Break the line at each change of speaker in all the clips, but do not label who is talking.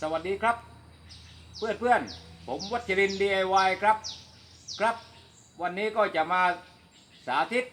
สวัสดีครับ เพื่อนเพื่อนผมวัชรินทร์ DIY ครับครับ วันนี้ก็จะมาสาธิต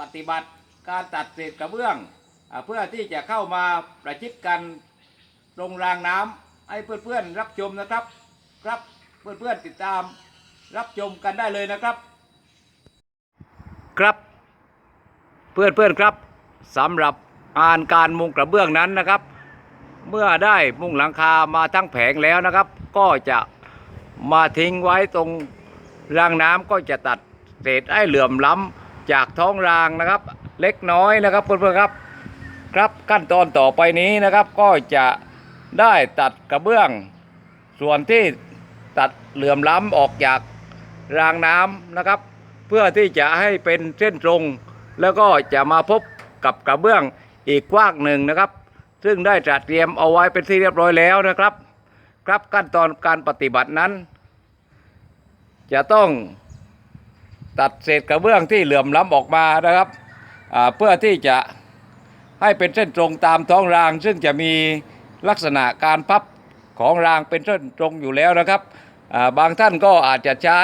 ปฏิบัติการตัดเศษกระเบื้องอเพื่อที่จะเข้ามาประชิดกันตรงรางน้ำให้เพื่อนเพื่อนรับชมนะครับ ครับเพื่อนเพื่อนติดตามรับชมกันได้เลยนะครับ ครับ เพื่อนเพื่อนครับสำหรับอ่านการมุงกระเบื้องนั้นนะครับ เมื่อได้มุงหลังคามาทั้งแผงแล้วนะครับ ก็จะมาทิ้งไว้ตรงรางน้ำก็จะตัดเศษไอ้เหลื่อมล้ำจากท้องรางนะครับ เล็กน้อยนะครับเพื่อนๆครับ ครับขั้นตอนต่อไปนี้นะครับ ก็จะได้ตัดกระเบื้อง ส่วนที่ตัดเหลื่อมล้ำออกจากรางน้ำนะครับ เพื่อที่จะให้เป็นเส้นตรง แล้วก็จะมาพบกับกระเบื้องอีกกว้างหนึ่งนะครับ ซึ่งได้จัดเตรียมเอาไว้เป็นที่เรียบร้อยแล้วนะครับ ครับขั้นตอนการปฏิบัตินั้น จะต้องตัดเศษกระเบื้องที่เหลื่อมล้ำออกมานะครับเพื่อที่จะให้เป็นเส้นตรงตามท้องราง ซึ่งจะมีลักษณะการพับของรางเป็นเส้นตรงอยู่แล้วนะครับบางท่านก็อาจจะใช้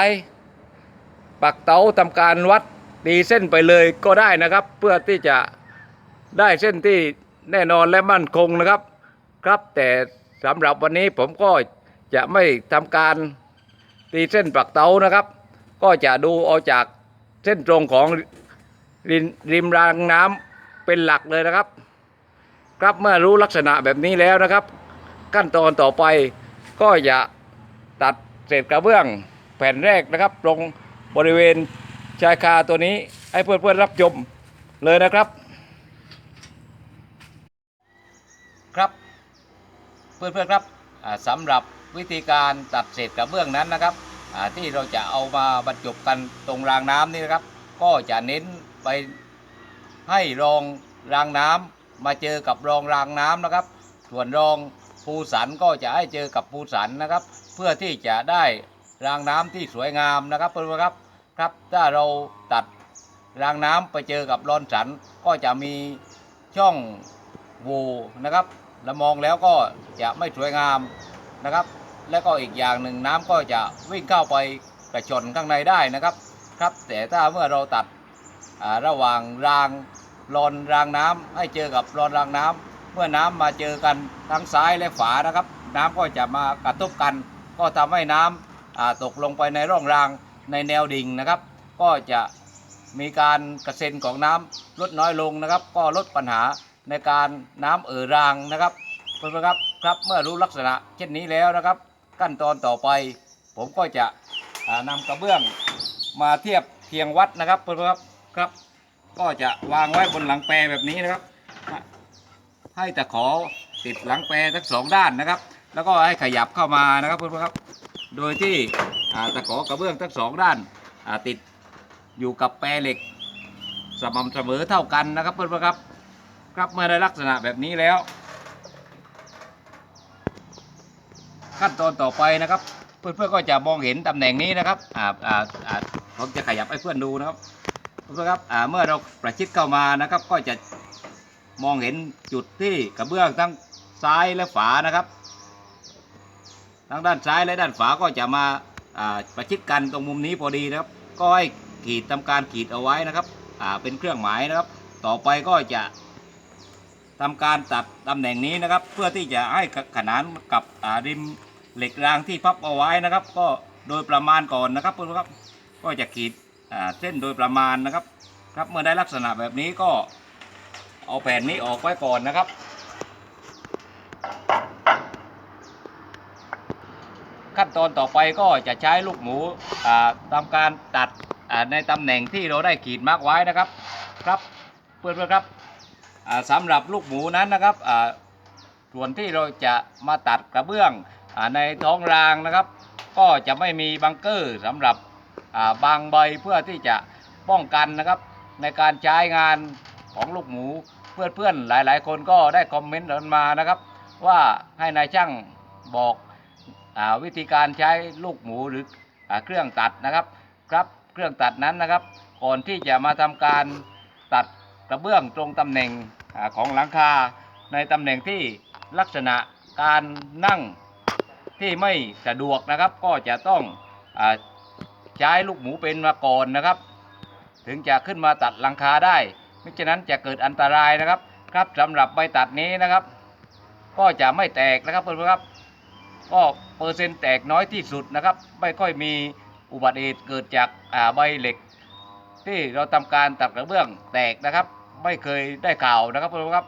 ปักเตาทำการวัดตีเส้นไปเลยก็ได้นะครับ เพื่อที่จะได้เส้นที่ แน่นอนและมั่นคงนะครับ ครับแต่สำหรับวันนี้ผมก็จะไม่ทำการตีเส้นปักเตานะครับ ก็จะดูเอาจากเส้นตรงของริมริมรางน้ำเป็นหลักเลยนะครับ ครับเมื่อรู้ลักษณะแบบนี้แล้วนะครับ ขั้นตอนต่อไปก็จะตัดเศษกระเบื้องแผ่นแรกนะครับ ตรงบริเวณชายคาตัวนี้ให้เพื่อนๆรับชมเลยนะครับ ครับเพื่อนๆครับอ่าสำหรับวิธีการตัดเศษกระเบื้องนั้นนะครับที่เราจะเอามาบรรจบกันตรงรางน้ำนี่นะครับ ก็จะเน้นไปให้รองรางน้ำมาเจอกับรองรางน้ำนะครับ ส่วนรองภูสันก็จะให้เจอกับภูสันนะครับ เพื่อที่จะได้รางน้ำที่สวยงามนะครับเพื่อนๆครับครับถ้าเราตัดรางน้ำไปเจอกับรอนสันก็จะมีช่องโหว่นะครับ แล้วมองแล้วก็จะไม่สวยงามนะครับ และก็อีกอย่างหนึ่งน้ำก็จะวิ่งเข้าไปกระชนข้างในได้นะครับครับ แต่ถ้าเมื่อเราตัดระหว่างรางรอนรางน้ำให้เจอกับรอนรางน้ำเมื่อน้ำมาเจอกันทั้งซ้ายและฝานะครับ น้ำก็จะมากระทบกัน ก็ทำให้น้ำอ่าตกลงไปในร่องรางในแนวดิ่งนะครับ ก็จะมีการกระเซ็นของน้ำลดน้อยลงนะครับ ก็ลดปัญหา ในการน้ำเอ่อรางนะครับเพื่อนครับครับเมื่อรู้ลักษณะเช่นนี้แล้วนะครับ ขั้นตอนต่อไป ผมก็จะอ่านำกระเบื้องมาเทียบเคียงวัดนะครับเพื่อนครับครับ ก็จะวางไว้บนหลังแปรแบบนี้นะครับ ให้ตะขอติดหลังแปรทั้งสองด้านนะครับ แล้วก็ให้ขยับเข้ามานะครับเพื่อนครับ โดยที่ตะขอกระเบื้องทั้งสองด้านติดอยู่กับแปรเหล็กสม่ำเสมอเท่ากันนะครับเพื่อนๆครับ ครับเมื่อได้ลักษณะแบบนี้แล้ว ขั้นตอนต่อไปนะครับ เพื่อนๆก็จะมองเห็นตำแหน่งนี้นะครับอ่าอ่าอ่าผมจะขยับให้เพื่อนดูนะครับเพื่อนๆครับอ่าเมื่อเราประชิดเข้ามานะครับ ก็จะมองเห็นจุดที่กระเบื้องทั้งซ้ายและฝานะครับทั้งด้านซ้ายและด้านฝาก็จะมาอ่าประชิดกันตรงมุมนี้พอดีนะครับ ก็ให้ขีดทำการขีดเอาไว้นะครับอ่าเป็นเครื่องหมายนะครับ ต่อไปก็จะ ทำการตัดตำแหน่งนี้นะครับ เพื่อที่จะให้ขนานกับริมเหล็กรางที่พับเอาไว้นะครับ ก็โดยประมาณก่อนนะครับเพื่อนครับก็จะขีดเส้นโดยประมาณนะครับ ครับเมื่อได้ลักษณะแบบนี้ก็เอาแผ่นนี้ออกไว้ก่อนนะครับ ขั้นตอนต่อไปก็จะใช้ลูกหมูอ่าทำการตัดในตำแหน่งที่เราได้ขีดมาร์กไว้นะครับ ครับเพื่อนๆครับ สำหรับลูกหมูนั้นนะครับส่วนที่เราจะมาตัดกระเบื้องอในท้องรางนะครับ ก็จะไม่มีบังเกอร์สำหรับาบางใบเพื่อที่จะป้องกันนะครับ ในการใช้งานของลูกหมูเพื่อนๆหลายๆ คนก็ได้คอมเมนต์กันมานะครับ ว่าให้นายช่างบอกอวิธีการใช้ลูกหมูหรืออเครื่องตัดนะครับครับ เครื่องตัดนั้นนะครับ ก่อนที่จะมาทำการตัดกระเบื้องตรงตำแหน่ง ของหลังคาในตำแหน่งที่ลักษณะการนั่งที่ไม่สะดวกนะครับ ก็จะต้องอใช้ลูกหมูเป็นมาก่อนนะครับ ถึงจะขึ้นมาตัดหลังคาได้ไม่ฉะนั้นจะเกิดอันตรายนะครับครับสำหรับใบตัดนี้นะครับ ก็จะไม่แตกนะครับเพื่อนๆครับ ก็เปอร์เซ็นต์แตกน้อยที่สุดนะครับ ไม่ค่อยมีอุบัติเหตุเกิดจากใบเหล็ก ที่เราทำการตัดกระเบื้องแตกนะครับ ไม่เคยได้ข่าวนะครับเพื่อนๆครับ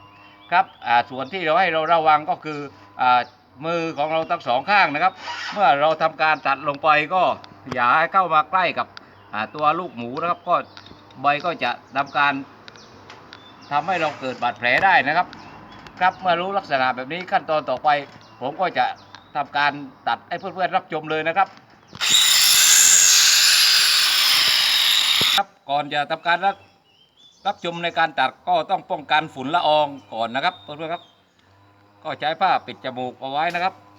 ครับอ่าส่วนที่เราให้เราระวังก็คืออ่ามือของเราทั้งสองข้างนะครับ เมื่อเราทำการตัดลงไปก็อย่าให้เข้ามาใกล้กับตัวลูกหมูนะครับ ก็ใบก็จะทำการทำให้เราเกิดบาดแผลได้นะครับ ครับเมื่อรู้ลักษณะแบบนี้ขั้นตอนต่อไป ผมก็จะทำการตัดให้เพื่อนๆรับชมเลยนะครับ ครับก่อนจะทำการรับ รับชมในการตัดก็ต้องป้องกันฝุ่นละอองก่อนนะครับเพื่อนๆครับ ก็ใช้ผ้าปิดจมูกเอาไว้นะครับครับ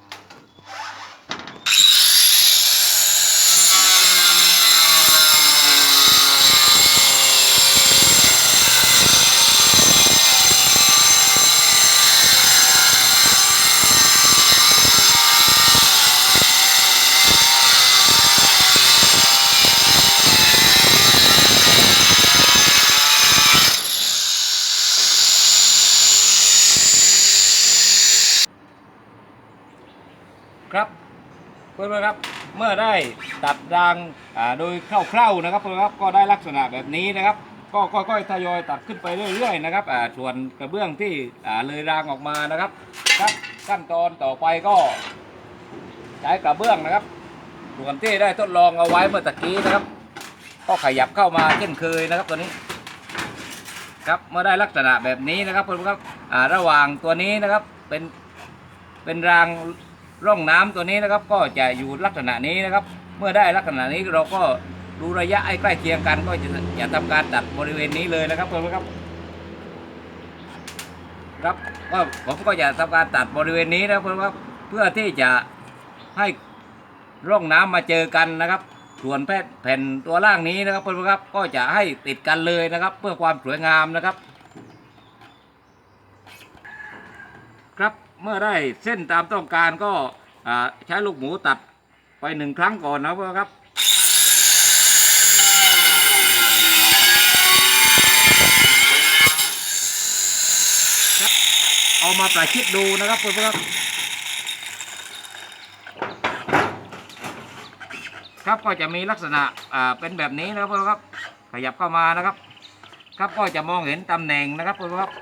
นๆครับ เมื่อได้ตัดรางโดยคร่าวๆนะครับนๆครับก็ได้ลักษณะแบบนี้นะครับ ก็ค่อยๆทยอยตัดขึ้นไปเรื่อยๆนะครับส่วนกระเบื้องที่เลยรางออกมานะครับครับขั้นตอนต่อไปก็ใช้กระเบื้องนะครับส่วนที่ได้ทดลองเอาไว้เมื่อตะกี้นะครับ ก็ขยับเข้ามาเช่นเคยนะครับตัวนี้ครับเมื่อได้ลักษณะแบบนี้นะครับเพื่อนๆครับระหว่างตัวนี้นะครับเป็นเป็นราง ร่องน้ำตัวนี้นะครับก็จะอยู่ลักษณะนี้นะครับ เมื่อได้ลักษณะนี้เราก็ดูระยะให้ใกล้เคียงกัน ก็จะจะทำการตัดบริเวณนี้เลยนะครับเพื่อนครับครับก็ผมก็จะทำการตัดบริเวณนี้นะเพื่อนครับเพื่อที่จะให้ร่องน้ำมาเจอกันนะครับ ส่วนแผ่นตัวล่างนี้นะครับเพื่อนครับก็จะให้ติดกันเลยนะครับ เพื่อความสวยงามนะครับ ครับ เมื่อได้เส้นตามต้องการก็ใช้ลูกหมูตัดไปหนึ่งครั้งก่อนนะเพื่อนครับครับเอามาประชิดดูนะครับเพื่อนครับครับก็จะมีลักษณะเป็นแบบนี้นะครับเพื่อนครับขยับเข้ามานะครับ ครับก็จะมองเห็นตำแหน่งนะครับเพื่อนครับ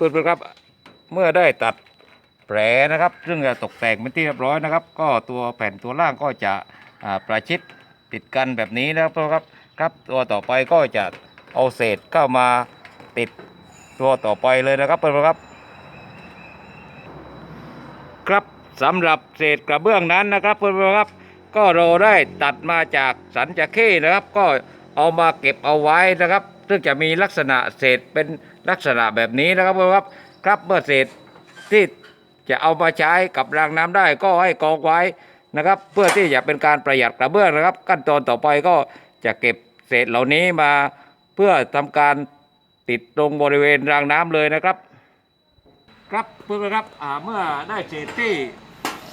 เพื่อนๆครับ เมื่อได้ตัดแผลนะครับ ซึ่งจะตกแต่งเป็นที่เรียบร้อยนะครับ ก็ตัวแผ่นตัวล่างก็จะประชิดติดกันแบบนี้นะครับเพื่อนๆครับครับตัวต่อไปก็จะเอาเศษเข้ามาติดตัวต่อไปเลยนะครับเพื่อนๆครับ ครับสำหรับเศษกระเบื้องนั้นนะครับเพื่อนๆครับ ก็เราได้ตัดมาจากสันจะเข้นะครับ ก็เอามาเก็บเอาไว้นะครับ ซึ่งจะมีลักษณะเศษเป็น ลักษณะแบบนี้นะครับเพื่อนครับครับเมื่อเศษที่จะเอามาใช้กับรางน้ำได้ก็ให้กองไว้นะครับ เพื่อที่จะเป็นการประหยัดกระเบื้องนะครับ ขั้นตอนต่อไปก็จะเก็บเศษเหล่านี้มาเพื่อทำการติดตรงบริเวณรางน้ำเลยนะครับ ครับเพื่อนครับอ่าเมื่อได้เศษที่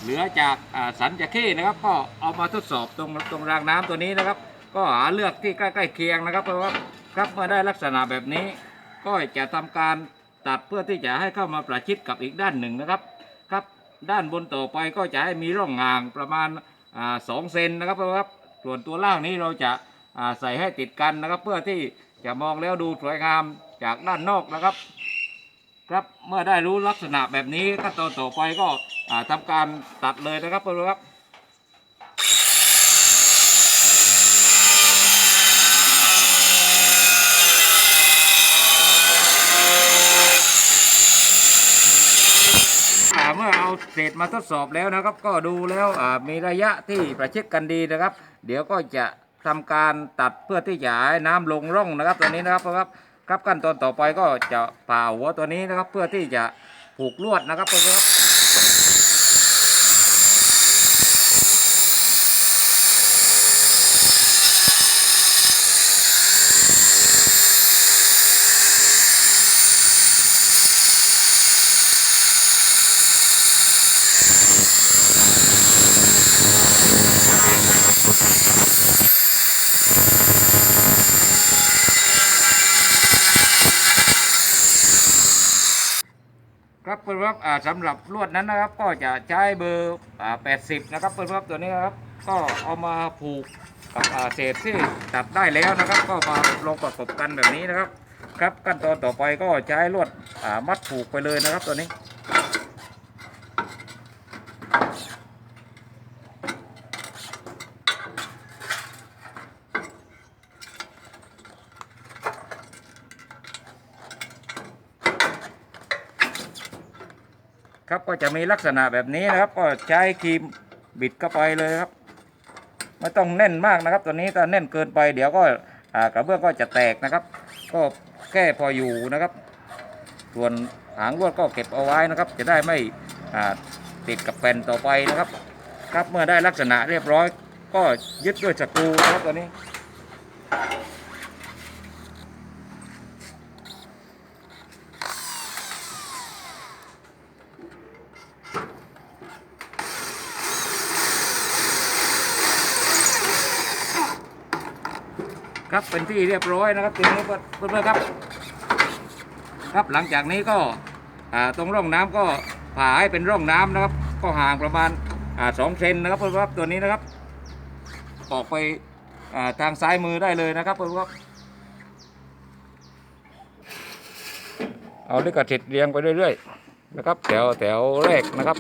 เหลือจากอ่าสันจะเข้นะครับ ก็เอามาทดสอบตรงตรงรางน้ำตัวนี้นะครับ ก็หาเลือกที่ใกล้ๆเคียงนะครับเพราะว่าครับเมื่อได้ลักษณะแบบนี้ ก็จะทำการตัดเพื่อที่จะให้เข้ามาประชิดกับอีกด้านหนึ่งนะครับครับ ด้านบนต่อไปก็จะให้มีร่องงางประมาณสองเซนนะครับเพราะว่าส่วนตัวล่างนี้เราจะาใส่ให้ติดกันนะครับ เพื่อที่จะมองแล้วดูสวยงามจากด้านนอกนะครับ ครับเมื่อได้รู้ลักษณะแบบนี้ขั้นตอนต่อไปก็อ่าทำการตัดเลยนะครับเพื่อนครับ อ่าเมื่อ เอาเศษมาทดสอบแล้วนะครับ ก็ดูแล้วมีระยะที่ประชิดกันดีนะครับ เดี๋ยวก็จะทำการตัดเพื่อที่จะให้น้ำลงร่องนะครับตัวนี้นะครับครับครับขั้นตอนต่อไปก็จะผ่าหัวตัวนี้นะครับ เพื่อที่จะผูกลวดนะครับเพื่อนครับ เพื่อนครับสำหรับลวดนั้นนะครับ ก็จะใช้เบอร์80นะครับเพื่อนครับตัวนี้นะครับ ก็เอามาผูกกับเศษที่ตัดได้แล้วนะครับ ก็มาลงประกบกันแบบนี้นะครับ ครับขั้นตอนต่อไปก็ใช้ลวดมัดผูกไปเลยนะครับตัวนี้ ครับก็จะมีลักษณะแบบนี้นะครับ ก็ใช้ครีมบิดเข้าไปเลยครับ ไม่ต้องแน่นมากนะครับ ตัวนี้ถ้าแน่นเกินไปเดี๋ยวก็กระเบื้องก็จะแตกนะครับ ก็แค่พออยู่นะครับ ส่วนหางลวดก็เก็บเอาไว้นะครับ จะได้ไม่ติดกับแผ่นต่อไปนะครับ ครับเมื่อได้ลักษณะเรียบร้อย ก็ยึดด้วยสกรูนะครับตัวนี้ ครับเป็นที่เรียบร้อยนะครับทีนี้เพื่อนๆครับ ครับหลังจากนี้ก็ตรงร่องน้ำก็ผ่าให้เป็นร่องน้ำนะครับ ก็ห่างประมาณอสองเซนนะครับเพื่อนๆครับตัวนี้นะครับออกไปทางซ้ายมือได้เลยนะครับเพื่อนๆครับเอาลิกระติดเรียงไปเรื่อยๆนะครับแถวแถวแรกนะครับ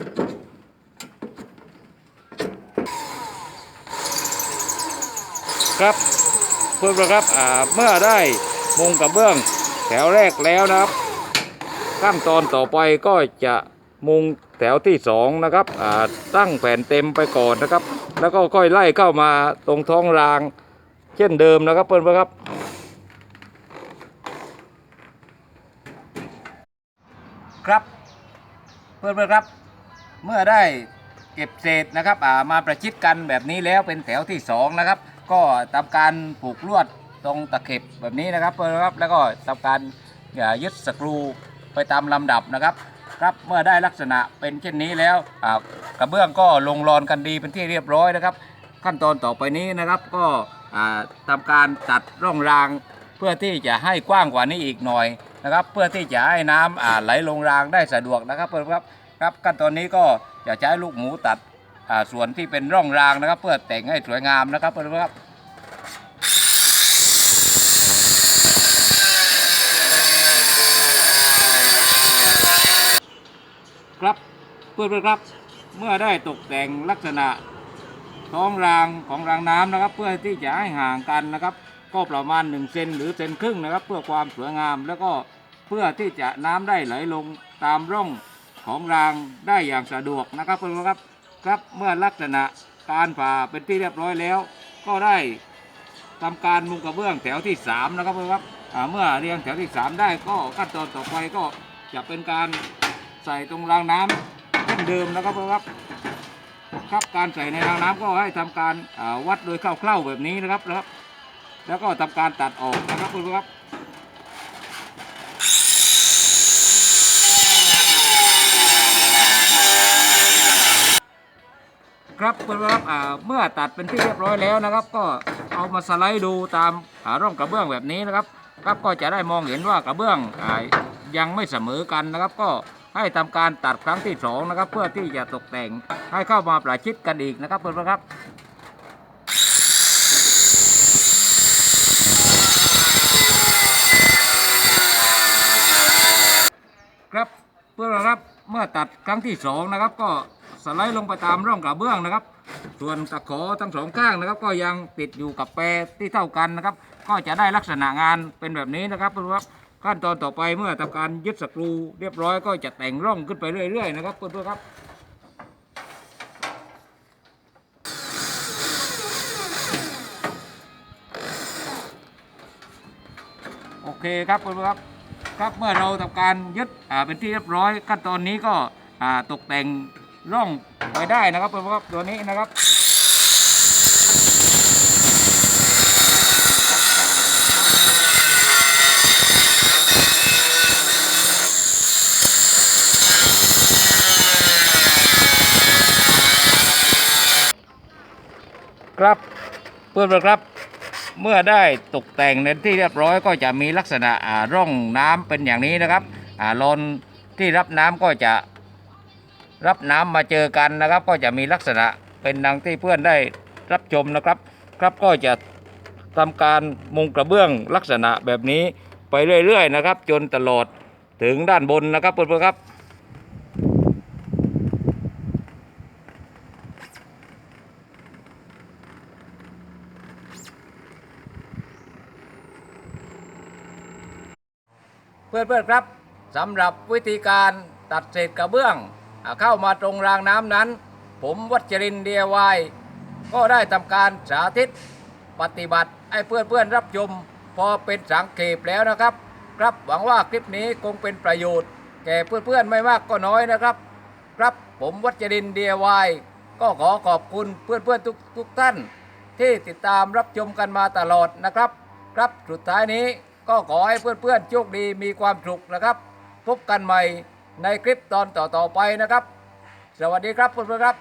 ครับ เพื่อนๆครับอ่าเมื่อได้มุงกระเบื้องแถวแรกแล้วนะครับ ขั้นตอนต่อไปก็จะมุงแถวที่สองนะครับอ่าตั้งแผ่นเต็มไปก่อนนะครับ แล้วก็ค่อยไล่เข้ามาตรงท้องราง เช่นเดิมนะครับเพื่อนๆครับ ครับเพื่อนๆครับ เมื่อได้เก็บเศษนะครับอ่ามาประชิดกันแบบนี้แล้วเป็นแถวที่สองนะครับ ก็ทำการผูกลวดตรงตะเข็บแบบนี้นะครับเพื่อนๆครับ แล้วก็ทำการยึดสกรูไปตามลำดับนะครับ ครับเมื่อได้ลักษณะเป็นเช่นนี้แล้วกระเบื้องก็ลงรอนกันดีเป็นที่เรียบร้อยนะครับ ขั้นตอนต่อไปนี้นะครับก็อ่าทำการตัดร่องราง เพื่อที่จะให้กว้างกว่านี้อีกหน่อยนะครับ เพื่อที่จะให้น้ำอ่าไหลลงรางได้สะดวกนะครับเพื่อนครับครับขั้นตอนนี้ก็จะใช้ลูกหมูตัด ส่วนที่เป็นร่องรางนะครับ เพื่อแต่งให้สวยงามนะครับเพื่อนๆครับครับเพื่อนๆครับเมื่อได้ตกแต่งลักษณะท้องรางของรางน้ำนะครับ เพื่อที่จะให้ห่างกันนะครับ ก็ประมาณ1เซนหรือเซนครึ่งนะครับ เพื่อความสวยงาม แล้วก็เพื่อที่จะน้ำได้ไหลลงตามร่องของรางได้อย่างสะดวกนะครับเพื่อนๆครับ ครับเมื่อลักษณะการผ่าเป็นที่เรียบร้อยแล้ว ก็ได้ทำการมุงกระเบื้องแถวที่สามนะครับเพื่อนครับเมื่อเรียงแถวที่สามได้ก็ขั้นตอนต่อไปก็จะเป็นการใส่ตรงรางน้ำเช่นเดิมนะครับเพื่อนครับครับการใส่ในรางน้ำก็ให้ทำการวัดโดยคร่าวๆแบบนี้นะครับนะครับ แล้วก็ทำการตัดออกนะครับเพื่อนครับ ครับเพื่อนครับอ่าเมื่อตัดเป็นที่เรียบร้อยแล้วนะครับ ก็เอามาสไลด์ดูตามหาร่องกระเบื้องแบบนี้นะครับครับก็จะได้มองเห็นว่ากระเบื้องอายังไม่เสมอกันนะครับ ก็ให้ทำการตัดครั้งที่สองนะครับเพื่อที่จะตกแต่งให้เข้ามาประชิดกันอีกนะครับเพื่อนครับครับเพื่อนครับเมื่อตัดครั้งที่สองนะครับก็ สไลด์ลงไปตามร่องกระเบื้องนะครับ ส่วนตะขอทั้งสองข้างนะครับ ก็ยังติดอยู่กับแปรที่เท่ากันนะครับ ก็จะได้ลักษณะงานเป็นแบบนี้นะครับเพื่อนๆครับขั้นตอนต่อไปเมื่อทำการยึดสกรูเรียบร้อยก็จะแต่งร่องขึ้นไปเรื่อย ๆ นะครับเพื่อนๆครับโอเคครับเพื่อนๆครับครับเมื่อเราทำการยึดเป็นที่เรียบร้อย ขั้นตอนนี้ก็ตกแต่ง ร่องไปได้นะครับเพื่อนๆครับตัวนี้นะครับครับเพื่อนๆครับเมื่อได้ตกแต่งในที่เรียบร้อยก็จะมีลักษณะร่องน้ำเป็นอย่างนี้นะครับอ่าลอนที่รับน้ำก็จะ รับน้ำมาเจอกันนะครับ ก็จะมีลักษณะเป็นดังที่เพื่อนได้รับชมนะครับ ครับก็จะทำการมุงกระเบื้องลักษณะแบบนี้ไปเรื่อยๆนะครับ จนตลอดถึงด้านบนนะครับเพื่อนๆครับเพื่อนๆครับสำหรับวิธีการตัดเศษกระเบื้อง เข้ามาตรงรางน้ำนั้น ผมวัชรินเดียวายก็ได้ทำการสาธิตปฏิบัติให้เพื่อนๆรับชมพอเป็นสังเกตแล้วนะครับ ครับหวังว่าคลิปนี้คงเป็นประโยชน์ แก่เพื่อนๆไม่มากก็น้อยนะครับ ครับผมวัชรินเดียวายก็ขอขอบคุณเพื่อนๆทุกทุกท่าน ที่ติดตามรับชมกันมาตลอดนะครับ ครับสุดท้ายนี้ก็ขอให้เพื่อนๆโชคดีมีความสุขนะครับ พบกันใหม่ ในคลิปตอนต่อๆไปนะครับ สวัสดีครับเพื่อนๆครับ